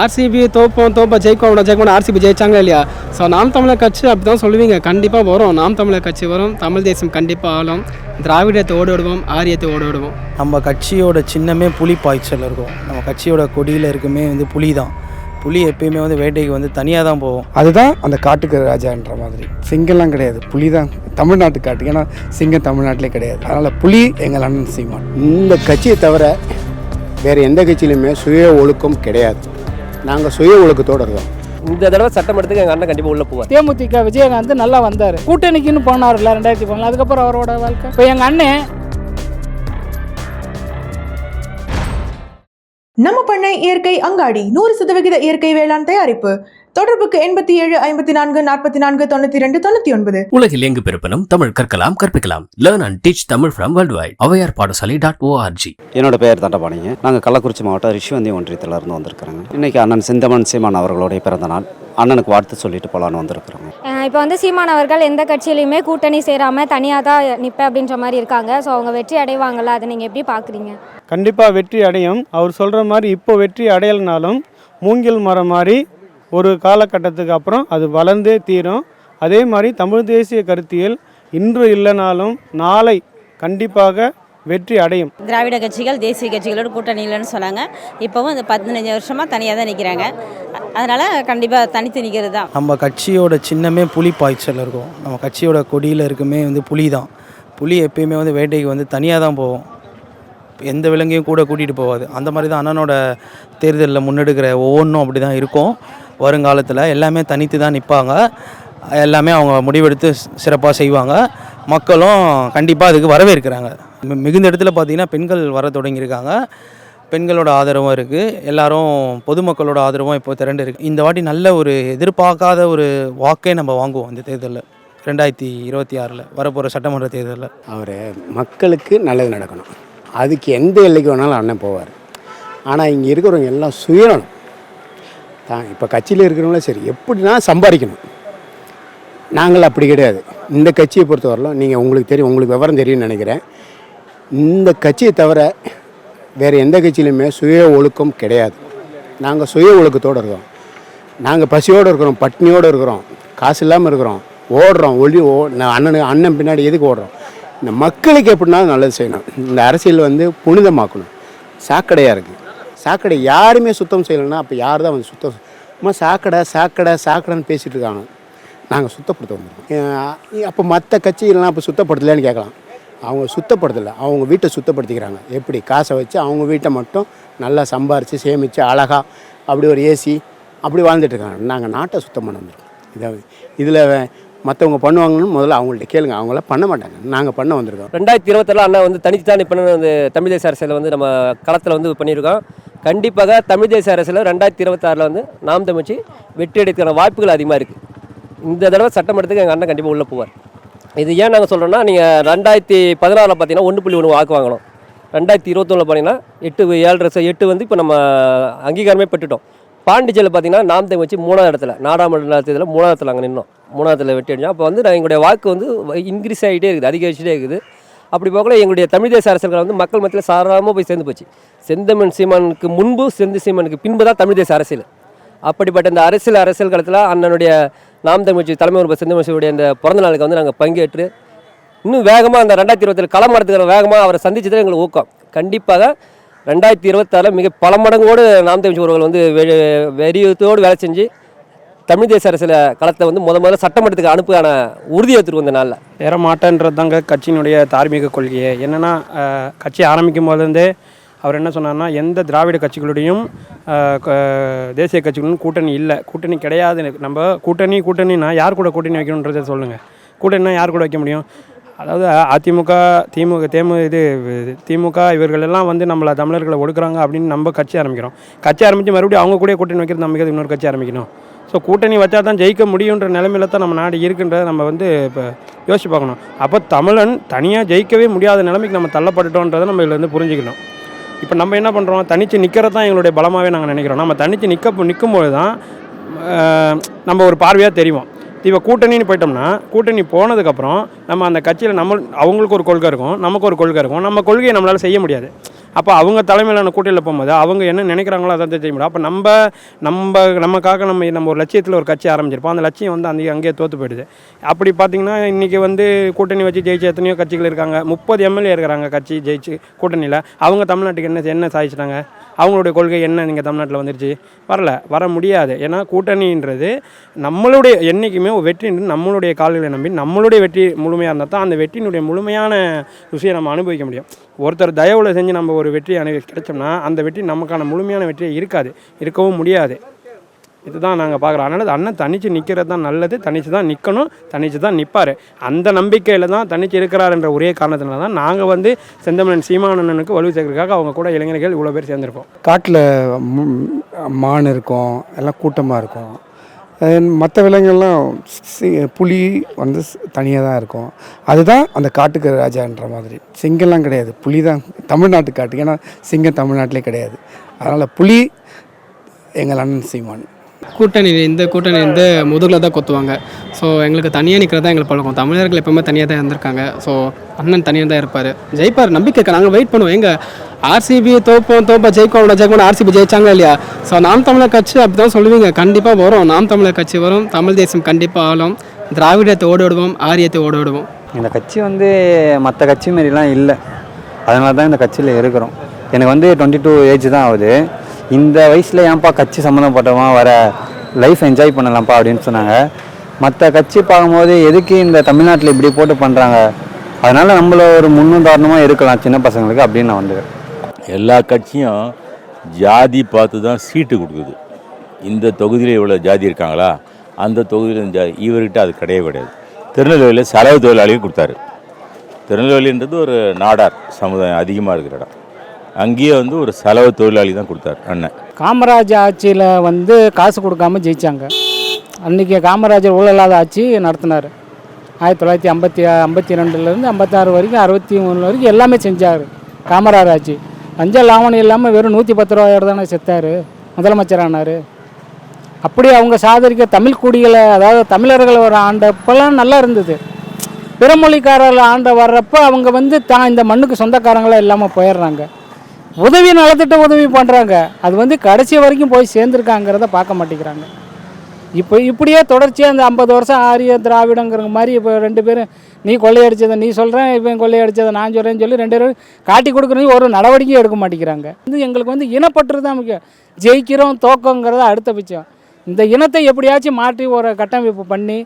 RCB தோப்போம் தோப்ப ஜெயிக்கோம் ஜெயிக்கணும் RCB ஜெயிச்சாங்க இல்லையா? ஸோ நாம் தமிழர் கட்சி அப்படி தான் சொல்லுவீங்க. கண்டிப்பாக வரும். நாம் தமிழர் கட்சி வரும். தமிழ் தேசம் கண்டிப்பாக ஆளும். திராவிடத்தை ஓடி விடுவோம் ஆரியத்தை ஓடி விடுவோம் நம்ம கட்சியோட சின்னமே புலி பாய்ச்சல் இருக்கும். நம்ம கட்சியோட கொடியில் இருக்குமே வந்து புலி தான். புலி எப்பயுமே வந்து வேட்டைக்கு வந்து தனியாக தான் போகும் அதுதான் அந்த காட்டுக்கு ராஜான்ற மாதிரி. சிங்கம்லாம் கிடையாது. புலி தான் தமிழ்நாட்டு காட்டு ஏன்னா சிங்கம் தமிழ்நாட்டிலே கிடையாது. அதனால் புலி எங்கள் அண்ணன் சீமான். இந்த கட்சியை தவிர வேறு எந்த கட்சியிலுமே சுய ஒழுக்கம் கிடையாது. நாங்கள் சுய ஒழுக்கத்தோடு இருக்கோம். இந்த தடவை சட்டமன்றத்துக்கு எங்கள் அண்ணன் கண்டிப்பாக உள்ள போவார். தேமுதிக விஜயகாந்த் நல்லா வந்தார். கூட்டணிக்குன்னு போனார்ல ரெண்டாயிரத்தி பதினாலு. அதுக்கப்புறம் அவரோட வாழ்க்கை. இப்போ எங்கள் அண்ணன் நம்ம பண்ணை இயற்கை அங்காடி நூறு சதவிகித இயற்கை வேளாண் தயாரிப்பு. தொடர்புக்கு எண்பத்தி ஏழு ஐம்பத்தி நான்கு நாற்பத்தி நான்கு தொண்ணூத்தி ரெண்டு தொண்ணூத்தி ஒன்பது. உலகில் எங்கு பிறப்பினும் தமிழ் கற்கலாம் கற்பிக்கலாம். Learn and teach Tamil from world wide Avvaiyar Padasalai dot ORG என்னோட பெயர் தண்டபாணிங்க. நாங்கள் கள்ளக்குறிச்சி மாவட்டம் ரிஷிவந்தி ஒன்றியத்தில் இருந்து வந்திருக்கிறோங்க. இன்னைக்கு அண்ணன் செந்தமன் சீமான் அவர்களுடைய பிறந்த நாள். அண்ணனுக்கு வாழ்த்து சொல்லிட்டு போலான்னு வந்திருக்கிறோங்க. இப்போ வந்து சீமான் அவர்கள் எந்த கட்சியிலையுமே கூட்டணி சேராமல் தனியாக தான் நிற்பேன் அப்படின்ற மாதிரி இருக்காங்க. ஸோ அவங்க வெற்றி அடைவாங்கல்ல அதை நீங்கள் எப்படி பார்க்குறீங்க கண்டிப்பாக வெற்றி அடையும். அவர் சொல்கிற மாதிரி இப்போ வெற்றி அடையலைனாலும் மூங்கில் மரம் மாதிரி ஒரு காலகட்டத்துக்கு அப்புறம் அது வளர்ந்தே தீரும். அதே மாதிரி தமிழ் தேசிய கருத்தியல் இன்று இல்லைனாலும் நாளை கண்டிப்பாக வெற்றி அடையும். திராவிட கட்சிகள் தேசிய கட்சிகளோட கூட்டணி இல்லைன்னு சொன்னாங்க. இப்போவும் இந்த பதினஞ்சு வருஷமாக தனியாக தான் நிற்கிறாங்க அதனால் கண்டிப்பாக தனித்து நிற்கிறது தான். நம்ம கட்சியோட சின்னமே புலி பாய்ச்சல் இருக்கும். நம்ம கட்சியோட கொடியில் இருக்குமே வந்து புலி தான். புலி எப்பயுமே வந்து வேட்டைக்கு வந்து தனியாக தான் போகும் எந்த விலங்கையும் கூட கூட்டிகிட்டு போகாது. அந்த மாதிரி தான் அண்ணனோட தேர்தலில் முன்னெடுக்கிற ஒவ்வொன்றும் அப்படி தான் இருக்கும். வருங்காலத்தில் எல்லாமே தனித்து தான் நிற்பாங்க எல்லாமே அவங்க முடிவெடுத்து சிறப்பாக செய்வாங்க. மக்களும் கண்டிப்பாக அதுக்கு வரவேற்கிறாங்க. மிகுந்த இடத்துல பார்த்தீங்கன்னா பெண்கள் வர தொடங்கியிருக்காங்க. பெண்களோட ஆதரவும் இருக்குது எல்லாரும் பொதுமக்களோட ஆதரவும் இப்போ திரண்டு இருக்குது இந்த வாட்டி நல்ல ஒரு எதிர்பார்க்காத ஒரு வாக்கே நம்ம வாங்குவோம் இந்த தேர்தலில். ரெண்டாயிரத்தி இருபத்தி ஆறில் வரப்போகிற சட்டமன்ற தேர்தலில். அவர் மக்களுக்கு நல்லது நடக்கணும். அதுக்கு எந்த எல்லைக்கு வேணாலும் அண்ணன் போவார். ஆனால் இங்கே இருக்கிறவங்க எல்லாம் சுயநலம். தான் இப்போ கட்சியில் இருக்கிறவங்களும் சரி எப்படின்னா சம்பாதிக்கணும். நாங்கள் அப்படி கிடையாது. இந்த கட்சியை பொறுத்தவரையிலும் நீங்கள் உங்களுக்கு தெரியும் உங்களுக்கு விவரம் தெரியும்னு நினைக்கிறேன். இந்த கட்சியை தவிர வேறு எந்த கட்சியிலுமே சுய ஒழுக்கம் கிடையாது. நாங்கள் சுய ஒழுக்கத்தோடு இருக்கோம் நாங்கள் பசியோடு இருக்கிறோம் பட்னியோடு இருக்கிறோம் காசு இல்லாமல் இருக்கிறோம் ஓடுறோம் ஒளி ஓ நான் அண்ணனு அண்ணன் பின்னாடி எதுக்கு ஓடுறோம்? இந்த மக்களுக்கு எப்படின்னா நல்லது செய்யணும். இந்த அரசியல் வந்து புனிதமாக்கணும். சாக்கடையாக இருக்குது சாக்கடை யாருமே சுத்தம் செய்யலைன்னா அப்போ யார் தான் வந்து சுத்தம் அம்மா சாக்கடை சாக்கடை சாக்கடைன்னு பேசிகிட்டு இருக்காங்க. நாங்கள் சுத்தப்படுத்த வந்துருக்கோம். அப்போ மற்ற கட்சிகள்லாம் அப்போ சுத்தப்படுத்தலைன்னு கேட்கலாம். அவங்க சுத்தப்படுத்தலை. அவங்க வீட்டை சுத்தப்படுத்திக்கிறாங்க. எப்படி? காசை வச்சு அவங்க வீட்டை மட்டும் நல்லா சம்பாரித்து சேமித்து அழகாக அப்படி ஒரு ஏசி அப்படி வாழ்ந்துட்டுருக்காங்க நாங்கள் நாட்டை சுத்தம் பண்ண வந்திருக்கோம் இதை இதில் மற்றவங்க பண்ணுவாங்கன்னு முதல்ல அவங்கள்ட்ட கேளுங்க. அவங்களாம் பண்ண மாட்டாங்க. நாங்கள் பண்ண வந்திருக்கோம். ரெண்டாயிரத்தி இருபத்தெல்லாம் அண்ணா வந்து தனித்து இப்போ வந்து தமிழ் தேச அரசியல் வந்து நம்ம களத்தில் வந்து பண்ணியிருக்கோம். கண்டிப்பாக தமிழ் தேச அரசியல் ரெண்டாயிரத்தி இருபத்தாறில் வந்து நாம் தமிழ்ச்சி வெற்றி எடுக்கிற வாய்ப்புகள் அதிகமாக இருக்குது இந்த தடவை சட்டமன்றத்துக்கு எங்கள் அண்ணன் கண்டிப்பாக உள்ளே போவார். இது ஏன் நாங்கள் சொல்கிறோன்னா நீங்கள் ரெண்டாயிரத்தி பதினாறில் பார்த்தீங்கன்னா ஒன்று புள்ளி ஒன்று வாக்கு வாங்கணும். ரெண்டாயிரத்தி இருபத்தொன்னில் பார்த்தீங்கன்னா எட்டு ஏழரை எட்டு வந்து இப்போ நம்ம அங்கீகாரமே பெற்றுட்டோம். பாண்டிச்சேரியில் பார்த்தீங்கன்னா நாம் தமிழ் வச்சு மூணாவது இடத்துல நாடாளுமன்ற தேர்தலில் மூணாவது இடத்துல அங்கே நின்னோம். மூணாவது இடத்துல வெட்டி அடிச்சோம் அப்போ வந்து எங்களுடைய வாக்கு வந்து இன்க்ரீஸ் ஆகிட்டே இருக்குது அதிகரிச்சுட்டே இருக்குது. அப்படி போகல எங்களுடைய தமிழ் தேச அரசியல்கள் வந்து மக்கள் மத்தியில் சாராமல் போய் சேர்ந்து போச்சு. செந்தமன் சீமானுக்கு முன்பு செந்து சீமானுக்கு பின்பு தான் தமிழ் தேச அரசியல். அப்படிப்பட்ட இந்த அரசியல் அரசியல் காலத்தில் அண்ணனுடைய நாம் தமிழ்ச்சி தலைமை ஒரு செந்தமிழ்ச்சியுடைய இந்த பிறந்த நாளுக்கு வந்து நாங்கள் பங்கேற்று இன்னும் வேகமாக அந்த ரெண்டாயிரத்தி இருபத்தில் களமரத்துக்கிற வேகமாக அவரை சந்திச்சது எங்களுக்கு ஊக்கம். கண்டிப்பாக ரெண்டாயிரத்தி இருபத்தாறில் மிக பல மடங்கோடு நாம் தமிழ்ச்சி உறவுகள் வந்து வெ- வெறியத்தோடு வேலை செஞ்சு தமிழ் தேச அரசியல் களத்தை வந்து முத முதல்ல சட்டமன்றத்துக்கு அனுப்புக்கான உறுதி எடுத்துட்டு வந்த நாளில். ஏற மாட்டேன்றது தாங்க கட்சியினுடைய தார்மீக கொள்கையை. என்னென்னா கட்சி ஆரம்பிக்கும் போதுலேருந்தே அவர் என்ன சொன்னார்னா எந்த திராவிட கட்சிகளுடையும் க- தேசிய கட்சிகளும் கூட்டணி இல்லை. கூட்டணி கிடையாது. நம்ம கூட்டணி கூட்டணினா யார் கூட கூட்டணி வைக்கணுன்றதை சொல்லுங்கள் கூட்டணினா யார் கூட வைக்க முடியும்? அதாவது அதிமுக திமுக தேமு இது திமுக இவர்களெல்லாம் வந்து நம்மளை தமிழர்களை ஒடுக்குறாங்க அப்படின்னு நம்ம கட்சி ஆரம்பிக்கிறோம். கட்சி ஆரம்பித்து மறுபடியும் அவங்க கூட கூட்டணி வைக்கிறது நம்ம இன்னொரு கட்சி ஆரம்பிக்கணும். ஸோ கூட்டணி வச்சா தான் ஜெயிக்க முடியுன்ற நிலைமையில தான் நம்ம நாடு இருக்குன்றதை நம்ம வந்து இப்போ யோசிச்சு பார்க்கணும். அப்போ தமிழன் தனியாக ஜெயிக்கவே முடியாத நிலைமைக்கு நம்ம தள்ளப்பட்டுட்டோன்றதை நம்ம இதில் வந்து புரிஞ்சுக்கணும். இப்போ நம்ம என்ன பண்ணுறோம் தனித்து நிற்கிறது தான் எங்களுடைய பலமாகவே நாங்கள் நினைக்கிறோம். நம்ம தனித்து நிற்க நிற்கும்போது தான் நம்ம ஒரு பார்வையாக தெரியும் இப்போ கூட்டணின்னு போயிட்டோம்னா கூட்டணி போனதுக்கப்புறம் நம்ம அந்த கட்சியில் நம்ம அவங்களுக்கு ஒரு கொள்கை இருக்கும் நமக்கு ஒரு கொள்கை இருக்கும். நம்ம கொள்கையை நம்மளால் செய்ய முடியாது. அப்போ அவங்க தலைமையிலான கூட்டணியில் போகும்போது அவங்க என்ன நினைக்கிறாங்களோ அதை தான் செய்ய முடியும். அப்போ நம்ம நம்ம நமக்காக நம்ம நம்ம ஒரு லட்சியத்தில் ஒரு கட்சி ஆரம்பிச்சிருப்போம். அந்த லட்சியம் வந்து அந்த அங்கேயே தோற்று போயிடுது. அப்படி பார்த்தீங்கன்னா இன்றைக்கி வந்து கூட்டணி வச்சு ஜெயிச்ச எத்தனையோ கட்சிகள் இருக்காங்க. முப்பது எம்எல்ஏ இருக்கிறாங்க கட்சி ஜெயிச்சு கூட்டணியில். அவங்க தமிழ்நாட்டுக்கு என்ன என்ன சாதிச்சிட்டாங்க? அவங்களுடைய கொள்கை என்ன? நீங்கள் தமிழ்நாட்டில் வந்துருச்சு. வரல. வர முடியாது. ஏன்னா கூட்டணின்றது நம்மளுடைய என்றைக்குமே வெற்றின்றது நம்மளுடைய கால்களை நம்பி நம்மளுடைய வெற்றி முழுமையாக இருந்தால் தான் அந்த வெற்றியினுடைய முழுமையான ருசியை நம்ம அனுபவிக்க முடியும். ஒருத்தர் தயவில் செஞ்சு நம்ம ஒரு வெற்றி அனுபவி கிடைச்சோம்னா அந்த வெற்றி நமக்கான முழுமையான வெற்றியை இருக்காது. இருக்கவும் முடியாது. இதுதான் நாங்கள் பார்க்குறோம். அதனால் அண்ணன் தனித்து நிற்கிறது தான் நல்லது. தனித்து தான் நிற்கணும் தனித்து தான் நிற்பார் அந்த நம்பிக்கையில் தான் தனித்து இருக்கிறாருன்ற ஒரே காரணத்தினால தான் நாங்கள் வந்து செந்தமிழன் சீமானண்ணனுக்கு வலு சேர்க்கறதுக்காக அவங்க கூட இளைஞர்கள் இவ்வளோ பேர் சேர்ந்துருக்கோம் காட்டில் மான் இருக்கும். எல்லாம் கூட்டமாக இருக்கும். மற்ற விலங்குகள்லாம் புலி வந்து தனியாக தான் இருக்கும். அதுதான் அந்த காட்டுக்கு ராஜான்ற மாதிரி. சிங்கம்லாம் கிடையாது. புலி தான் தமிழ்நாட்டு காட்டுக்கு. ஏன்னா சிங்கம் தமிழ்நாட்டிலே கிடையாது. அதனால் புலி எங்கள் அண்ணன் சீமான். கூட்டணி இந்த கூட்டணி வந்து முதுகில் தான் கொத்துவாங்க. ஸோ எங்களுக்கு தனியாக நிற்கிறது தான் எங்களுக்கு பழக்கம். தமிழர்கள் எப்பவுமே தனியாக தான் இருந்திருக்காங்க. ஸோ அண்ணன் தனியாக தான் இருப்பார். ஜெயிப்பார் நம்பிக்கை நாங்கள் வெயிட் பண்ணுவோம். எங்கள் ஆர்சிபி தோப்போம் தோப்பா ஜெயிக்கோம் ஜெயிக்கணும் ஆர்சிபி ஜெயிச்சாங்க இல்லையா? ஸோ நாம் தமிழர் கட்சி அப்படி தான் சொல்லுவீங்க. கண்டிப்பாக வரும். நாம் தமிழர் கட்சி வரும். தமிழ் தேசம் கண்டிப்பாக ஆளும். திராவிடத்தை ஓடிவிடுவோம் ஆரியத்தை ஓட விடுவோம் இந்த கட்சி வந்து மற்ற கட்சி மாரிலாம் இல்லை. அதனால தான் இந்த கட்சியில் இருக்கிறோம். எனக்கு வந்து டுவெண்ட்டி டூ ஏஜ் தான் ஆகுது. இந்த வயசில் ஏன்ப்பா கட்சி சம்மந்தப்பட்டவன் வர லைஃப் என்ஜாய் பண்ணலாம்ப்பா அப்படின்னு சொன்னாங்க. மற்ற கட்சி பார்க்கும்போது எதுக்கு இந்த தமிழ்நாட்டில் இப்படி போட்டு பண்ணுறாங்க அதனால் நம்மள ஒரு முன்னுதாரணமாக இருக்கலாம் சின்ன பசங்களுக்கு அப்படின்னு நான் வந்து எல்லா கட்சியும் ஜாதி பார்த்து தான் சீட்டு கொடுக்குது. இந்த தொகுதியில் இவ்வளோ ஜாதி இருக்காங்களா? அந்த தொகுதியில் ஜாதி இவர்கிட்ட அது கிடையவே கிடையாது. திருநெல்வேலியில் செலவு தொழிலாளியும் கொடுத்தாரு. திருநெல்வேலின்றது ஒரு நாடார் சமுதாயம் அதிகமாக இருக்கிற இடம். அங்கேயே வந்து ஒரு செலவு தொழிலாளி தான் கொடுத்தாரு அண்ணன். காமராஜ் ஆட்சியில் வந்து காசு கொடுக்காம ஜெயிச்சாங்க. அன்றைக்கி காமராஜர் ஊழலாத ஆட்சி நடத்தினார். ஆயிரத்தி தொள்ளாயிரத்தி ஐம்பத்தி ஐம்பத்தி ரெண்டுலேருந்து ஐம்பத்தாறு வரைக்கும் அறுபத்தி மூணு வரைக்கும் எல்லாமே செஞ்சார் காமராஜர் ஆட்சி. லஞ்ச லாவணம் இல்லாமல் வெறும் நூற்றி பத்து ரூபாயோட தானே செத்தார் முதலமைச்சரானார். அப்படி அவங்க சாதரிக்க தமிழ் குடிகளை அதாவது தமிழர்கள் ஒரு ஆண்டப்பெல்லாம் நல்லா இருந்தது. பிறமொழிக்காரர்கள் ஆண்ட வர்றப்போ அவங்க வந்து தான் இந்த மண்ணுக்கு சொந்தக்காரங்களாம் இல்லாமல் போயிடுறாங்க. உதவி நலத்திட்ட உதவி பண்ணுறாங்க அது வந்து கடைசி வரைக்கும் போய் சேர்ந்துருக்காங்கிறத பார்க்க மாட்டேங்கிறாங்க. இப்போ இப்படியே தொடர்ச்சியாக அந்த ஐம்பது வருஷம் ஆரிய திராவிடங்கிற மாதிரி இப்போ ரெண்டு பேரும் நீ கொள்ளையடிச்சதை நீ சொல்கிறேன் இப்போ கொள்ளையடிச்சதை நான் சொல்கிறேன்னு சொல்லி ரெண்டு பேரும் காட்டி கொடுக்குறது ஒரு நடவடிக்கையும் எடுக்க மாட்டேங்கிறாங்க. வந்து எங்களுக்கு வந்து இனப்பற்று தான் முக்கியம். ஜெயிக்கிறோம் தோக்கங்கிறத அடுத்த பட்சம் இந்த இனத்தை எப்படியாச்சும் மாற்றி ஒரு கட்டமைப்பு பண்ணி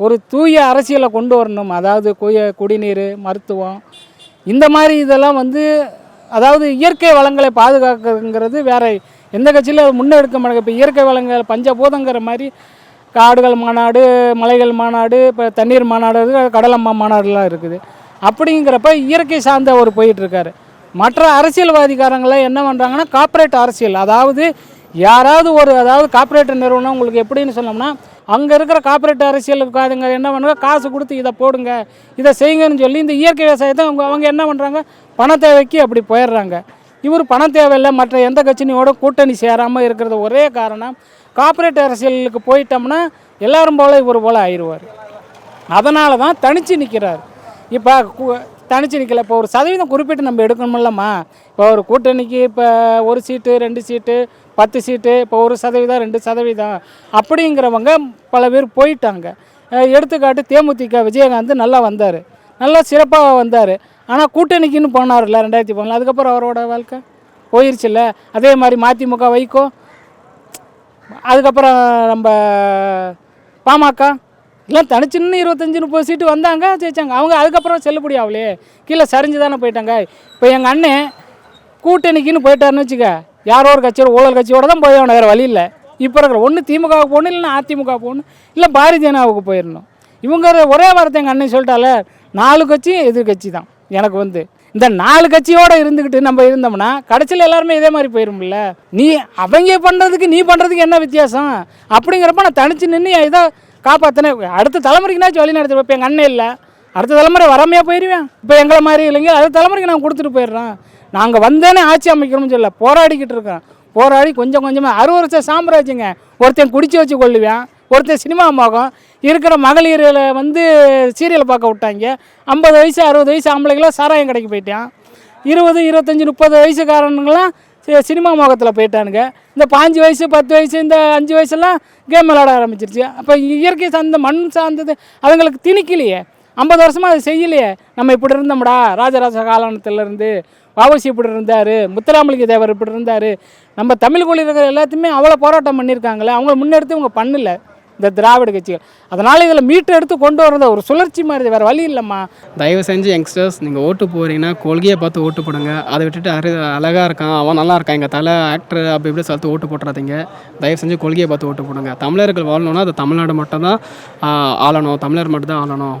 ஒரு தூய அரசியலை கொண்டு வரணும். அதாவது குய குடிநீர் மருத்துவம். இந்த மாதிரி இதெல்லாம் வந்து அதாவது இயற்கை வளங்களை பாதுகாக்கிறதுங்கிறது வேற எந்த கட்சியில் முன்னெடுக்க மாட்டாங்க. இப்போ இயற்கை வளங்கள் பஞ்சபூதங்கிற மாதிரி காடுகள் மாநாடு மலைகள் மாநாடு இப்போ தண்ணீர் மாநாடு கடலம்மா மாநாடுலாம் இருக்குது. அப்படிங்கிறப்ப இயற்கை சார்ந்த அவர் போயிட்டுருக்காரு. மற்ற அரசியல்வாதிகாரங்களை என்ன பண்ணுறாங்கன்னா கார்ப்பரேட் அரசியல். அதாவது யாராவது ஒரு அதாவது கார்ப்பரேட் நிறுவனம் உங்களுக்கு எப்படின்னு சொன்னோம்னா அங்கே இருக்கிற கார்ப்பரேட் அரசியலுக்காரங்க என்ன பண்ணுங்க? காசு கொடுத்து இதை போடுங்க இதை செய்யுங்கன்னு சொல்லி இந்த இயற்கை விவசாயத்தை அவங்க அவங்க என்ன பண்ணுறாங்க பண தேவைக்கு அப்படி போயிடுறாங்க. இவர் பண தேவையில்லை மற்ற எந்த கட்சினியோட கூட்டணி சேராமல் இருக்கிறது ஒரே காரணம் கார்ப்பரேட் அரசியலுக்கு போயிட்டோம்னா எல்லாரும் போல் இவர் போல் ஆயிடுவார். அதனால தான் தனித்து நிற்கிறார் இப்போ தனித்து நிற்கல இப்போ ஒரு சதவீதம் குறிப்பிட்டு நம்ம எடுக்கணும்லம்மா இப்போ ஒரு கூட்டணிக்கு இப்போ ஒரு சீட்டு ரெண்டு சீட்டு பத்து சீட்டு இப்போ ஒரு சதவீதம் ரெண்டு சதவீதம் அப்படிங்கிறவங்க பல பேர் போயிட்டாங்க. எடுத்துக்காட்டு தேமுதிக விஜயகாந்த் நல்லா வந்தார். நல்லா சிறப்பாக வந்தார். ஆனால் கூட்டணிக்குன்னு போனார்ல ரெண்டாயிரத்தி பதினாலு. அதுக்கப்புறம் அவரோட வாழ்க்கை போயிருச்சுல்ல. அதே மாதிரி மதிமுக வைகோ. அதுக்கப்புறம் நம்ம பாமக. எல்லாம் தனிச்சின்னு இருபத்தஞ்சி முப்பது சீட்டு வந்தாங்க ஜெயிச்சாங்க. அவங்க அதுக்கப்புறம் செல்லுபடி ஆகலையே கீழே சரிஞ்சு தானே போயிட்டாங்க. இப்போ எங்கள் அண்ணன் கூட்டணிக்குன்னு போயிட்டாருன்னு வச்சுக்க யாரோ ஒரு கட்சியோட ஊழல் கட்சியோட தான் போய் வேறு வழி இல்லை. இப்போ இருக்கிற ஒன்று திமுகவுக்கு போகணும் இல்லைன்னா அதிமுக போகணும் இல்லை பாரதிய ஜனதாவுக்கு போயிடணும். இவங்க ஒரே வார்த்தை எங்கள் அண்ணன் சொல்லிட்டால நாலு கட்சியும் எதிர்கட்சி தான் எனக்கு வந்து. இந்த நாலு கட்சியோடு இருந்துக்கிட்டு நம்ம இருந்தோம்னா கடைசியில் எல்லாருமே இதே மாதிரி போயிரும்ல. நீ அவங்க பண்ணுறதுக்கு நீ பண்ணுறதுக்கு என்ன வித்தியாசம்? அப்படிங்கிறப்ப நான் தனிச்சு நின்று இதை காப்பாற்றினேன் அடுத்த தலைமுறைக்குனாச்சும் வழி நடத்தி இப்போ எங்கள் அண்ணன் இல்லை. அடுத்த தலைமுறை வராமையாக போயிடுவேன் இப்போ எங்களை மாதிரி இல்லைங்க அடுத்த தலைமுறைக்கு நான் கொடுத்துட்டு போயிடுறேன். நாங்கள் வந்தேனே ஆட்சி அமைக்கிறோம்னு சொல்ல போராடிக்கிட்டு இருக்கோம். போராடி கொஞ்சம் கொஞ்சமாக அறுபது வருஷம் சாம்ராஜ்யங்க. ஒருத்தன் குடிச்சு வச்சு கொள்ளுவேன். ஒருத்தன் சினிமா மோகம். இருக்கிற மகளிரில் வந்து சீரியல் பார்க்க விட்டாங்க. ஐம்பது வயசு அறுபது வயசு ஆம்பளைங்களாம் சாராயம் கடைக்கு போயிட்டான். இருபது இருபத்தஞ்சி முப்பது வயசுக்காரனுங்களாம் சினிமா மோகத்தில் போயிட்டானுங்க. இந்த பாஞ்சு வயசு பத்து வயசு இந்த அஞ்சு வயசுலாம் கேம் விளாட ஆரம்பிச்சிருச்சு. அப்போ இயற்கை சார்ந்த மண் சார்ந்தது அதுங்களுக்கு திணிக்கலையே. ஐம்பது வருஷமாக அது செய்யலையே. நம்ம இப்படி இருந்தோம்டா. ராஜராஜ காலத்திலேருந்து வாவசி இப்படி இருந்தார் முத்துராமலிங்க தேவர் இப்படி இருந்தார். நம்ம தமிழ் இருக்கிற எல்லாத்தையுமே அவ்வளோ போராட்டம் பண்ணியிருக்காங்களே அவங்கள முன்னெடுத்து இவங்க பண்ணல இந்த திராவிட கட்சிகள். அதனால் இதில் மீட்டு எடுத்து கொண்டு வரது ஒரு சுழற்சி மாதிரி வேறு வழி இல்லைம்மா. தயவு செஞ்சு யங்ஸ்டர்ஸ் நீங்கள் ஓட்டு போகிறீங்கன்னா கொள்கையை பார்த்து ஓட்டு போடுங்க. அதை விட்டுட்டு அரு அழகாக இருக்கான் அவன் நல்லா இருக்கான். எங்கள் தலை ஆக்டர் அப்படி இப்படி சொல்லிட்டு ஓட்டு போட்டுறாதீங்க. தயவு செஞ்சு கொள்கையை பார்த்து ஓட்டு போடுங்க. தமிழர்கள் வாழணும்னா அது தமிழ்நாடு மட்டும்தான் ஆளணும். தமிழர் மட்டும்தான் ஆளணும்.